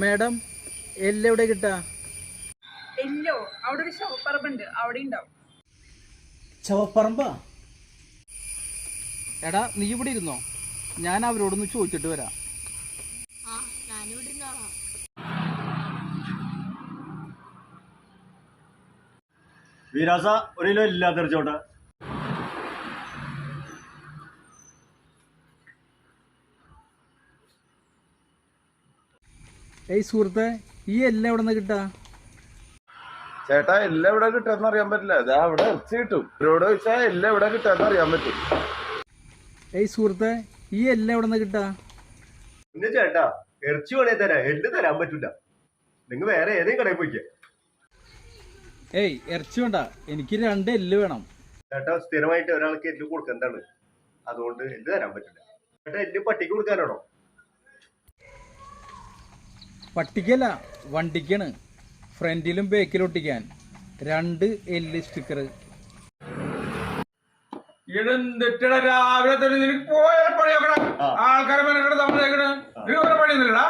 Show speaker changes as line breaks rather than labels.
Madam എല്ലെവിടെ കിട്ടാ?
എല്ലോ അവിടെ ഒരു ഷോപ്പറമ്പുണ്ട് അവിടെ ഉണ്ടാവും.
ചവപ്പറമ്പാ? എടാ നീ ഇവിടെ ഇരുന്നോ? ഞാൻ അവരോടൊന്ന് ചോദിച്ചിട്ട് വരാം.
ആ ഞാനിവിടെ ഇരുന്നോളാം.
വീരാസ ഒരു കിലോ ഇല്ല
ഏയ് സുഹൃത്തെ ഈ എല്ലാം എവിടെ നിന്ന് കിട്ടാ?
ചേട്ടാ എല്ലാം എവിടെ കിട്ടാന്ന് അറിയാൻ പറ്റില്ല. അതാ അവിടെ ഇറച്ചി കിട്ടും. ഇവരോട് ചോദിച്ചാൽ എല്ലാം എവിടെ കിട്ടാന്ന് അറിയാൻ പറ്റും.
ഏയ് സുഹൃത്തെ ഈ എല്ലാം എവിടെ നിന്ന് കിട്ടാ?
പിന്നെ ചേട്ടാ ഇറച്ചി വേണേ തരാം. എല്ല് തരാൻ പറ്റില്ല നിങ്ങൾ വേറെ ഏതെങ്കിലും കടയിൽ പോയിക്കേ
ഏയ് ഇറച്ചി വേണ്ട. എനിക്ക് രണ്ട് എല്ല് വേണം.
ചേട്ടാ സ്ഥിരമായിട്ട് ഒരാൾക്ക് എല്ല് കൊടുക്കുന്നതാണ്. അതുകൊണ്ട് എല്ല് തരാൻ പറ്റില്ല ചേട്ടാ എല്ല് പട്ടിക്ക് കൊടുക്കാനാണോ?
പട്ടിക്കല്ല വണ്ടിക്കാണ്. ഫ്രണ്ടിലും ബേക്കിലും ഒട്ടിക്കാൻ. രണ്ട് എല്ല് സ്റ്റിക്കർ
രാവിലെ തന്നെ നിനക്ക് പോയ പണിയൊക്കെ. ആൾക്കാരെ പണി നമ്മളേക്കണ് നിനക്ക് പണിയൊന്നുമില്ലടാ.